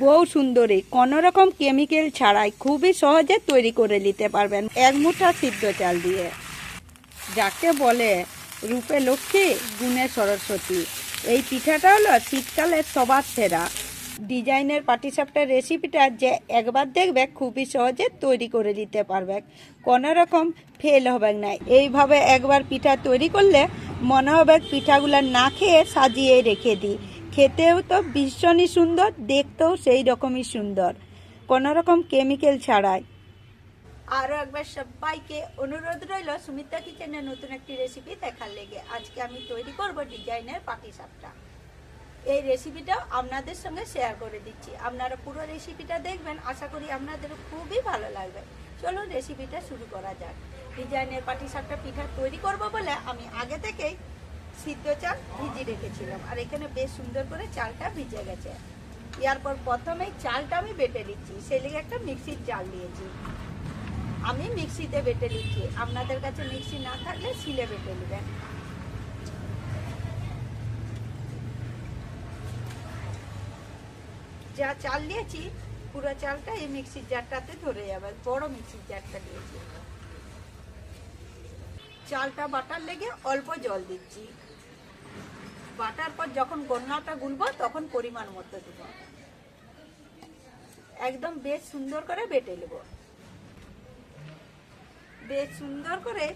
বউ সুন্দরী। কোনো রকম কেমিক্যাল ছাড়াই খুবই সহজে তৈরি করে নিতে পারবেন এক মুঠা সিদ্ধ চাল দিয়ে। যাকে বলে রূপে লক্ষ্মী, গুণে সরস্বতী। এই পিঠাটা হলো শীতকালের সবার সেরা। ডিজাইনের পাটিসাপটার রেসিপিটা যে একবার দেখবে খুবই সহজে তৈরি করে নিতে পারবে। কোনো রকম ফেল হবে না। এইভাবে একবার পিঠা তৈরি করলে মনে হবে পিঠাগুলো না খেয়ে সাজিয়ে রেখে দিই। খেতেও তো ভীষণই সুন্দর, দেখতেও সেই রকমই সুন্দর। কোনো রকম কেমিক্যাল ছাড়াই। আরও একবার সবাইকে অনুরোধ রইল সুমিতা কিচেনের নতুন একটি রেসিপি দেখার লেগে। আজকে আমি তৈরি করব ডিজাইনের পাটি সাপটা। এই রেসিপিটাও আপনাদের সঙ্গে শেয়ার করে দিচ্ছি। আপনারা পুরো রেসিপিটা দেখবেন, আশা করি আপনাদের খুবই ভালো লাগবে। চলুন রেসিপিটা শুরু করা যাক। ডিজাইনের পাটি সাপটা পিঠা তৈরি করব বলে আমি আগে থেকেই সিদ্ধ চাল ভিজিয়ে রেখেছিলাম। আর এখানে বেশ সুন্দর করে চালটা ভিজে গেছে। এরপর প্রথমেই চালটা আমি বেটে নিচ্ছি। সেই লেগে একটা মিক্সির চাল দিয়েছি আমি মিক্সিতে বেটে নিচ্ছি। আপনাদের কাছে মিক্সি না থাকলে শিলে বেটে নেবেন। যা চাল দিয়েছি পুরো চালটা এই মিক্সির জারটাতে ধরে যাবে। বড় মিক্সির জারটা দিয়েছি চালটা বাটার লেগে অল্প জল দিচ্ছি। বাটার পর যখন গন্নাটা গুলবো, তখন পরিমাণ মতো দেবো। একদম বেশ সুন্দর করে বেটে নেব। বেশ সুন্দর করে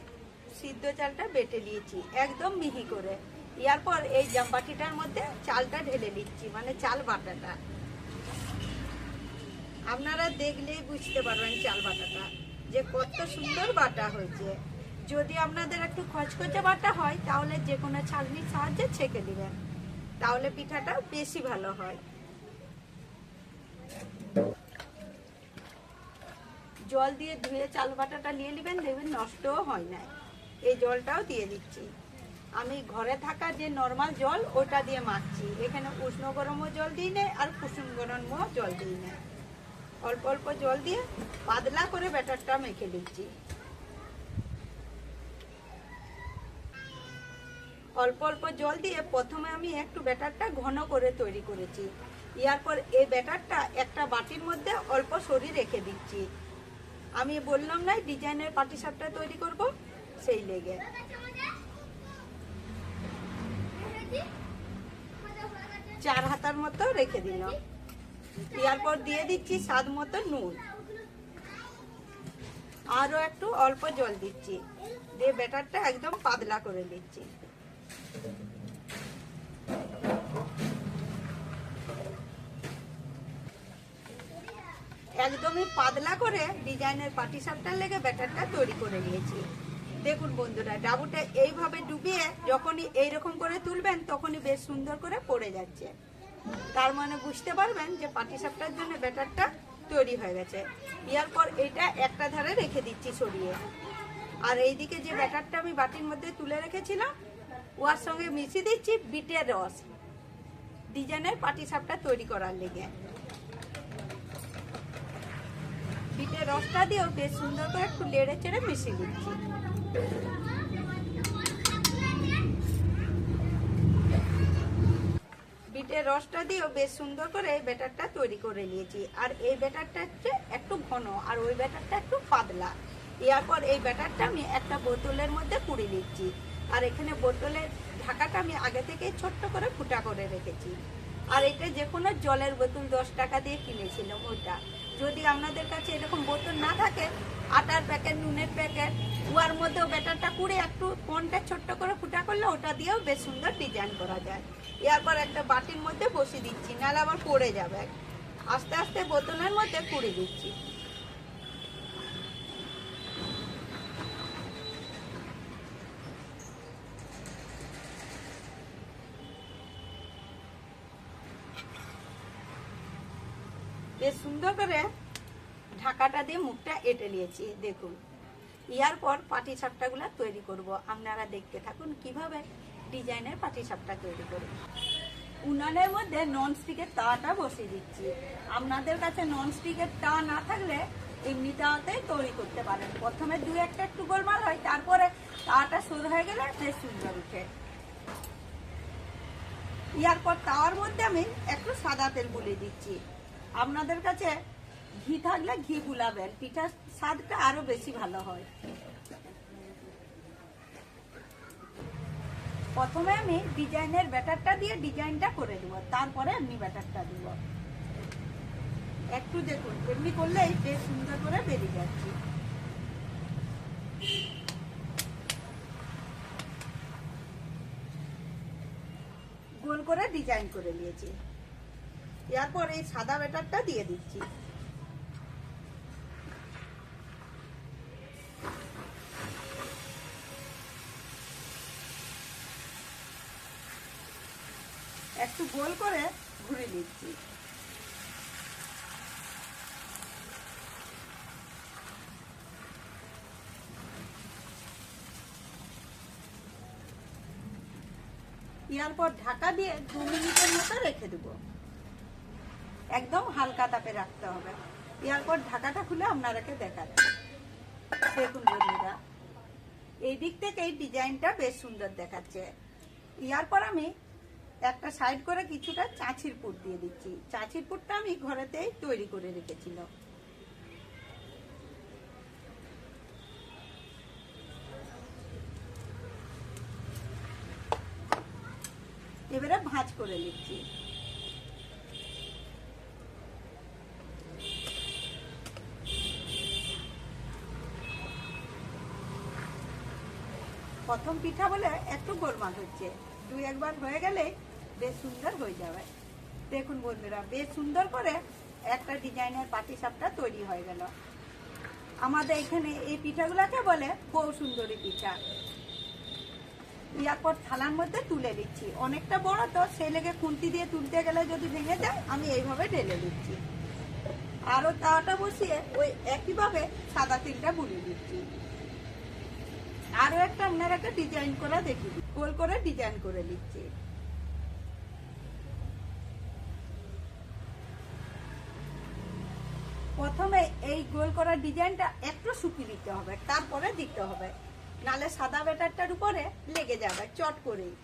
সিদ্ধ চালটা বেটে নিয়েছি, একদম মিহি করে। এরপর এই জামবাটিটার মধ্যে চালটা ঢেলে নিচ্ছি মানে চাল বাটাটা। আপনারা দেখলেই বুঝতে পারবেন চাল বাটাটা, যে কত সুন্দর বাটা হয়েছে। যদি আপনাদের একটু খচখচে বাটা হয়, তাহলে যে কোনো ছালনির সাহায্যে ছেঁকে দিবেন। তাহলে পিঠাটা বেশি ভালো হয়। জল দিয়ে ধুয়ে চাল বাটাটা নিয়ে নেবেন, দেখবেন নষ্টও হয় না। এই জলটাও দিয়ে দিচ্ছি। আমি ঘরে থাকা যে নর্মাল জল, ওটা দিয়ে মাখছি। এখানে উষ্ণ গরমও জল দিই না, আর কুসুম গরমও জল দিই না। অল্প অল্প জল দিয়ে পাতলা করে ব্যাটারটা মেখে দিচ্ছি। অল্প অল্প জল দিয়ে প্রথমে আমি একটু ব্যাটারটা ঘন করে তৈরি করেছি। এরপর এই ব্যাটারটা একটা বাটির মধ্যে অল্প সরি রেখে দিচ্ছি। আমি বললাম না, ডিজাইনের পাটিসাপটা তৈরি করব, সেই লেগে। চার হাতার মতো রেখে দিলাম। এরপর দিয়ে দিচ্ছি স্বাদ মতো নুন। আরও একটু অল্প জল দিচ্ছি। দিয়ে ব্যাটারটা একদম পাতলা করে দিচ্ছি। একদমই পাতলা করে ডিজাইনের পাটিসাপটার লেগে ব্যাটারটা তৈরি করে নিয়েছি। দেখুন বন্ধুরা, ডাবুটা এইভাবে ডুবিয়ে যখনই এইরকম করে তুলবেন, তখনই বেশ সুন্দর করে পড়ে যাচ্ছে। তার মানে বুঝতে পারবেন যে পাটিসাপটার জন্য ব্যাটারটা তৈরি হয়ে গেছে। ইয়ার পর এটা একটা ধারে রেখে দিচ্ছি সরিয়ে। আর এইদিকে যে ব্যাটারটা আমি বাটির মধ্যে তুলে রেখেছিলাম ওর সঙ্গে মিশিয়ে দিচ্ছি বিটের রস। ডিজাইনের পাটিসাপটা তৈরি করার লেগে। বিটের রসটা দিয়েও বেশ সুন্দর করে একটু লেড়ে চেড়ে মিশিয়ে দিচ্ছি। বিটের রসটা দিয়েও বেশ সুন্দর করে এই ব্যাটারটা তৈরি করে নিয়েছি। আর এই ব্যাটারটা হচ্ছে একটু ঘন, আর ওই ব্যাটারটা একটু পাতলা। এরপর এই ব্যাটারটা আমি একটা বোতলের মধ্যে পুড়ে নিচ্ছি। আর এখানে বোতলের ঢাকাটা আমি আগে থেকে ছোট্ট করে ফুটা করে রেখেছি। আর এটা যে কোনো জলের বোতল দশ টাকা দিয়ে কিনেছিলাম ওটা। যদি আপনাদের কাছে এরকম বোতল না থাকে, আটার প্যাকেট, নুনের প্যাকেট উয়ার মধ্যেও ব্যাটারটা কুড়ে একটু কোনটা ছোট্ট করে ফুটা করলে ওটা দিয়েও বেশ সুন্দর ডিজাইন করা যায়। এরপর একটা বাটির মধ্যে বসিয়ে দিচ্ছি, নাহলে আবার পড়ে যাবে। আস্তে আস্তে বোতলের মধ্যে কুড়ে দিচ্ছি। বেশ সুন্দর করে ঢাকাটা দিয়ে মুখটা এঁটে নিয়েছি, দেখুন। ইয়ার পর পাটি সাপটাগুলো তৈরি করব। আপনারা দেখতে থাকুন কীভাবে ডিজাইনের পাটি সাপটা তৈরি করব উনানের মধ্যে নন স্টিকের তাওয়াটা বসিয়ে দিচ্ছি। আপনাদের কাছে নন স্টিকের তাওয়া না থাকলে এমনি তাওয়াতেই তৈরি করতে পারেন। প্রথমে দু একটা একটু গোলমাল হয়, তারপরে তাওয়াটা শুরু হয়ে গেলে বেশ সুন্দর উঠে। ইয়ার পর তাওয়ার মধ্যে আমি একটু সাদা তেল গুলে দিচ্ছি। আপনাদের কাছে ঘি থাকলে ঘি গুলাবেন, পিঠার স্বাদটা আরও বেশি ভালো হয়। প্রথমে আমি ডিজাইনের ব্যাটারটা দিয়ে ডিজাইনটা করে দেবো, তারপরে এমনি ব্যাটারটা দিব। একটু দেখুন, এমনি করলেই বেশ সুন্দর করে বেরিয়ে যাচ্ছে। গোল করে ডিজাইন করে নিয়েছি। এরপর এই সাদা ব্যাটারটা দিয়ে দিচ্ছি। একটু গোল করে ঘুরে নিচ্ছি। এরপর ঢাকা দিয়ে দু মিনিটের মতো রেখে দেবো। একদম হালকা তাপে রাখতে হবে। এরপর ঢাকাটা খুলে আপনারাকে দেখাচ্ছি দেখুন বন্ধুরা, এই দিক থেকে এই ডিজাইনটা বেশ সুন্দর দেখাচ্ছে। এরপর আমি একটা সাইড করে কিছুটা চাঁচির পুর দিয়ে দিচ্ছি। চাঁচির পুরটা আমি ঘরেতেই তৈরি করে রেখেছিলাম এবারে ভাঁজ করে নিচ্ছি। প্রথম পিঠা বলে একটু গোলমাল হচ্ছে। দুই একবার হয়ে গেলে বেশ সুন্দর হয়ে যাবে। দেখুন বন্ধুরা, বেশ সুন্দর করে একটা ডিজাইনের পাটি সাপটা তৈরি হয়ে গেল। আমাদের এখানে এই পিঠাগুলোকে বলে বউ সুন্দরী পিঠা। ইয়ারপর থালার মধ্যে তুলে দিচ্ছি। অনেকটা বড় তো সেই লেগে খুন্তি দিয়ে তুলতে গেলে যদি ভেঙে যায়, আমি এইভাবে ঢেলে দিচ্ছি। আরও তাওয়াটা বসিয়ে ওই একইভাবে সাদা তিলটা বুলিয়ে দিচ্ছি। আরও একটা আপনার একটা ডিজাইন করা দেখি। গোল করে ডিজাইন করে দিচ্ছি প্রথমে এই গোল করা ডিজাইনটা একটু শুকিয়ে দিতে হবে, তারপরে দিতে হবে। নালে সাদা ব্যাটারটার উপরে লেগে যাবে, চট করেই।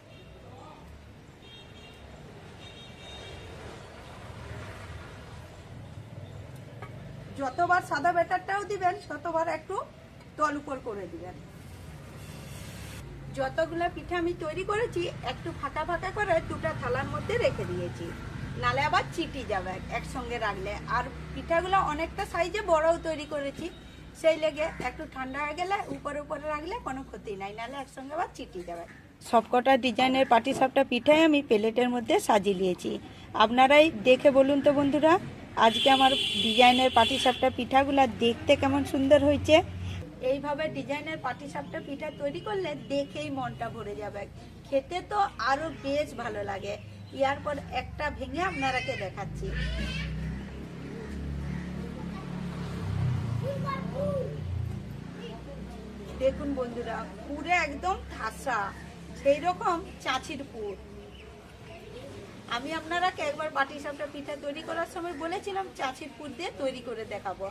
যতবার সাদা ব্যাটারটাও দিবেন, ততবার একটু তল উপর করে দিবেন। যতগুলো পিঠা আমি তৈরি করেছি, একটু ফাঁকা ফাঁকা করে দুটা থালার মধ্যে রেখে দিয়েছি। নালে আবার চিটি যাবে একসঙ্গে রাখলে। আর পিঠাগুলো অনেকটা সাইজে বড়ও তৈরি করেছি। সেই লেগে একটু ঠান্ডা হয়ে গেলে উপরে উপরে রাখলে কোনো ক্ষতি নাই, নালে একসঙ্গে আবার চিটি যাবে। সবকটা ডিজাইনের পাটি সাপটা পিঠাই আমি প্লেটের মধ্যে সাজিয়ে নিয়েছি। আপনারাই দেখে বলুন তো বন্ধুরা, আজকে আমার ডিজাইনের পাটি সাপটা পিঠাগুলা দেখতে কেমন সুন্দর হয়েছে। এইভাবে ডিজাইনের পাটি সাপটা পিঠা তৈরি করলে দেখেই মনটা ভরে যাবে। খেতে তো আরও বেশ ভালো লাগে। ইয়ার পর একটা ভেঙে আপনারাকে দেখাচ্ছি। দেখুন বন্ধুরা, পুরে একদম ঠাসা সেই রকম চাচির পুর। আমি আপনারাকে একবার পাটি সাপটা পিঠা তৈরি করার সময় বলেছিলাম, চাচির পুর দিয়ে তৈরি করে দেখাবো।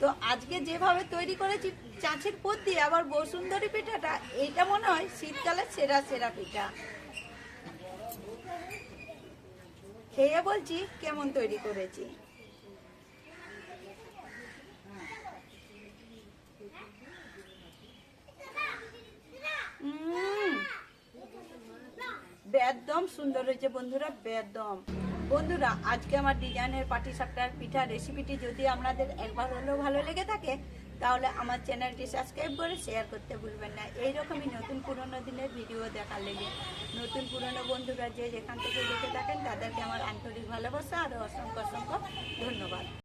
তো আজকে যেভাবে তৈরি করেছি চাচির পুর দিয়ে আবার বসুন্ধরী পিঠাটা এইটা মনে হয় শীতকালের সেরা সেরা পিঠা। খেয়ে বলছি কেমন তৈরি করেছি। বেদম সুন্দর হয়েছে বন্ধুরা, বেদম। বন্ধুরা, আজকে আমার ডিজাইনের পাটি সাপটার পিঠা রেসিপিটি যদি আপনাদের একবার হলেও ভালো লেগে থাকে, তাহলে আমার চ্যানেলটি সাবস্ক্রাইব করে শেয়ার করতে ভুলবেন না। এইরকমই নতুন পুরনো দিনের ভিডিও দেখার লেগে, নতুন পুরনো বন্ধুরা যে যেখান থেকে দেখে থাকেন, তাদেরকে আমার আন্তরিক ভালোবাসা আর অসংখ্য অসংখ্য ধন্যবাদ।